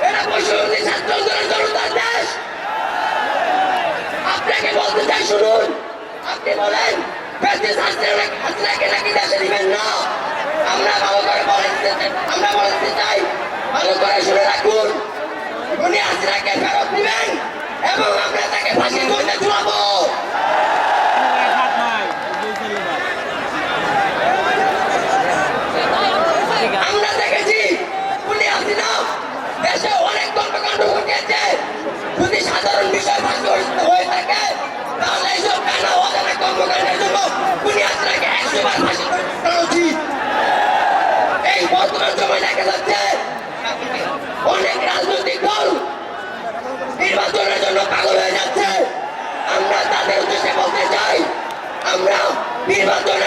এটা বৈষম্যী ছাত্র আন্দোলনের জনতার দেশ। আপনাকে বলতে চাই, শুনুন। আপনি বলেন প্রেসিডেন্ট হাসিনা হাসিনাকে নাকি দেশে দিবেন না? আমরা ভালো করে বলেন আমরা বলতে চাই ভালো করে শুনে বর্তমান সময় দেখা যাচ্ছে অনেক রাজনৈতিক দল নির্বাচনের জন্য পাগল হয়ে যাচ্ছে আমরা তাদের উদ্দেশ্যে বলতে চাই, আমরা নির্বাচনে